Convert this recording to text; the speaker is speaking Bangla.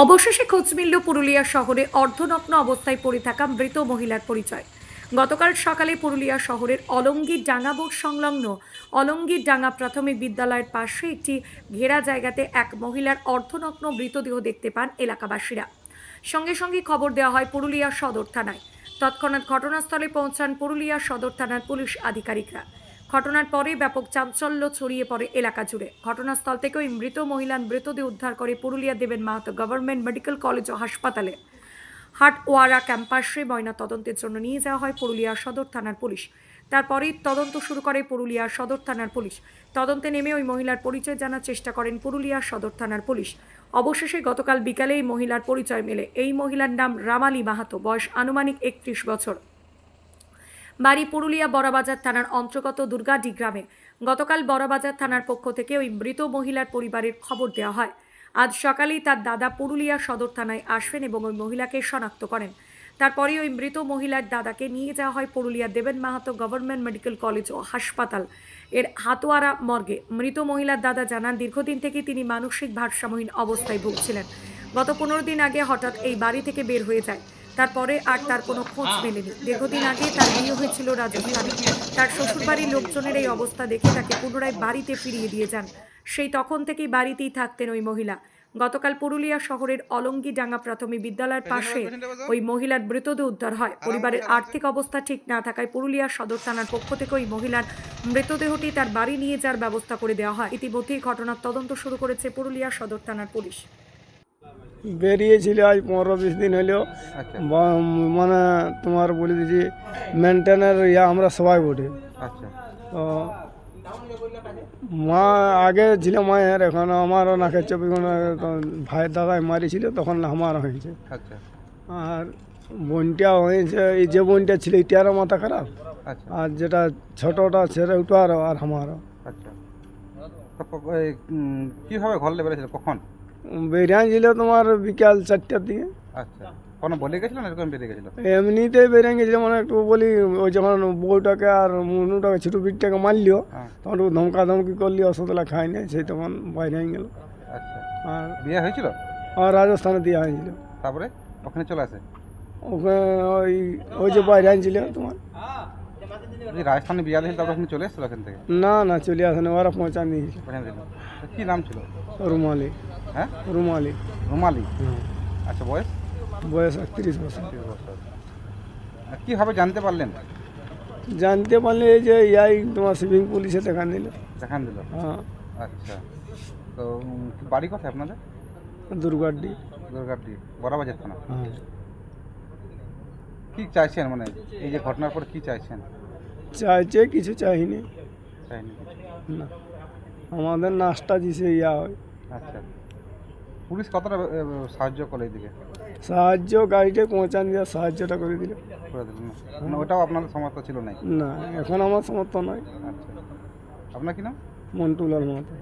অবশেষে খোঁজ মিলল পুরুলিয়া শহরে অর্ধনগ্ন অবস্থায় পড়ে থাকা মৃত মহিলার পরিচয়। গতকাল সকালে পুরুলিয়া শহরের অলঙ্গীর ডাঙ্গা বোর্ড সংলগ্ন অলঙ্গীর ডাঙ্গা প্রাথমিক বিদ্যালয়ের পাশে একটি ঘেরা জায়গাতে এক মহিলার অর্ধনগ্ন মৃতদেহ দেখতে পান এলাকাবাসীরা। সঙ্গে সঙ্গে খবর দেওয়া হয় পুরুলিয়া সদর থানায়। তৎক্ষণাৎ ঘটনাস্থলে পৌঁছান পুরুলিয়া সদর থানার পুলিশ আধিকারিকরা। ঘটনার পরে ব্যাপক চাঞ্চল্য ছড়িয়ে পড়ে এলাকা জুড়ে। ঘটনাস্থল থেকে ওই মৃত মহিলার মৃতদেহ উদ্ধার করে Purulia Deben Mahato government medical college ও হাসপাতালে। হাটওয়ারা ক্যাম্পাসে ময়না তদন্তের জন্য নিয়ে যাওয়া হয় পুরুলিয়া সদর থানার পুলিশ। তারপরেই তদন্ত শুরু করে পুরুলিয়া সদর থানার পুলিশ। তদন্তে নেমে ওই মহিলার পরিচয় জানার চেষ্টা করেন পুরুলিয়া সদর থানার পুলিশ। অবশেষে গতকাল বিকালে এই মহিলার পরিচয় মেলে। এই মহিলার নাম রামালি মাহাতো, বয়স আনুমানিক একত্রিশ বছর। বাড়ি পুরুলিয়া বড়বাজার থানার অন্তর্গত দুর্গাডি গ্রামে গতকাল বড়বাজার থানার পক্ষ থেকে ওই মৃত মহিলার পরিবারের খবর দেওয়া হয়। আজ সকালেই তার দাদা পুরুলিয়া সদর থানায় আসেন এবং ওই মহিলাকে শনাক্ত করেন। তারপরে ওই মৃত মহিলার দাদাকে নিয়ে যাওয়া হয় Purulia Deben Mahato government medical college ও হাসপাতাল। এর হাতোয়ারা মর্গে মৃত মহিলার দাদা জানান, দীর্ঘদিন থেকে তিনি মানসিক ভারসাম্যহীন অবস্থায় ভুগছিলেন। গত পনেরো দিন আগে হঠাৎ এই বাড়ি থেকে বের হয়ে যায়। তারপরে আর তার কোনো খোঁজ মেলেনি। দীর্ঘদিন আগে তার বিয়ে হয়েছিল রাজস্থানে। তার শ্বশুরবাড়ির লোকজনের এই অবস্থা দেখে তাকে পুনরায় বাড়িতে ফিরিয়ে দিয়ে যান। সেই তখন থেকেই বাড়িতেই থাকতেন ওই মহিলা। গতকাল পুরুলিয়া শহরের অলঙ্গিডাঙ্গা প্রাথমিক বিদ্যালয়ের পাশে ওই মহিলার মৃতদেহ উদ্ধার হয়। পরিবারের আর্থিক অবস্থা ঠিক না থাকায় পুরুলিয়া সদর থানার পক্ষ থেকে ওই মহিলার মৃতদেহটি তার বাড়ি নিয়ে যাওয়ার ব্যবস্থা করে দেওয়া হয়। ইতিমধ্যেই ঘটনার তদন্ত শুরু করেছে পুরুলিয়া সদর থানার পুলিশ। বেরিয়েছিল আজ পনেরো বিশ দিন হলেও। আচ্ছা। মানে তোমার বলে দিয়েছি মেনটেনের ইয়া আমরা সবাই বটে। আচ্ছা। তো মা আগে ছিল মায়ের এখন আমারও নাকে তো ভাইয়ের দাদাই মারিছিল তখন আমারও হয়েছে। আচ্ছা। আর বোনটা হয়েছে এই যে বোনটা ছিল এটারও মাথা খারাপ। আর যেটা ছোটটা ছেড়ে উঠারও আর আমারও কীভাবে ঘর বেড়েছিল কখন? বেরিয়েছিল তোমার বিকাল চারটার দিকে। আচ্ছা। কোনো বলে গেছিল না? এরকম বেরিয়ে গেছিল? এমনিতেই বেরিয়ে গেছিল মানে একটু বলি ওই যখন বউটাকে আর মুনুটাকে ছোটো পিঠটাকে মারলিও। হ্যাঁ। তখন একটু ধমকা ধমকি করলি ওষুধলা খাই নাই সেই তখন বাইরে গেল। আচ্ছা। আর বিয়ে হয়েছিল? আর রাজস্থানে দেওয়া হয়েছিল। তারপরে? ওখানে চলে আসে? ওখানে ওই ওই যে বাইরে আনছিল তোমার। রাজস্থানে বিয়ে দিয়েছিল তারপরে ওখানে চলে এসেছিল ওখান থেকে? না না চলে আসেনি ওরা পৌঁছা দিয়েছিল ওখানে দিল। তো কী নাম ছিল? রুমালি। হ্যাঁ? রুমালি। রুমালি? হুম। আচ্ছা বয়স? বয়স একত্রিশ বছর। তিরিশ বছর। আর কীভাবে জানতে পারলেন? জানতে পারলে এই যে ইয়াই তোমার সুইমিং পুলিশে দেখান দিল। দেখান দিল? হ্যাঁ। আচ্ছা। তো উম, বাড়ি কোথায় আপনাদের? দুর্গাড্ডি। দুর্গাটি বড়াবাজার থানা। হ্যাঁ। কী চাইছেন মানে এই যে ঘটনার পর কী চাইছেন? চাইছে কিছু চাইনি। চাইনি না। আমাদের নাস্তা দিছে ইয়া হয়। আচ্ছা। পুলিশ কতটা সাহায্য করে এইদিকে সাহায্য গাড়িটা পৌঁছান দিয়ে সাহায্যটা করে দিল। করে দিল। না মানে ওটাও আপনাদের সমর্থ ছিল না না এখন আমার সমর্থন নয় আচ্ছা। আপনার কি নাম? মন্টুলাল মাহাতো।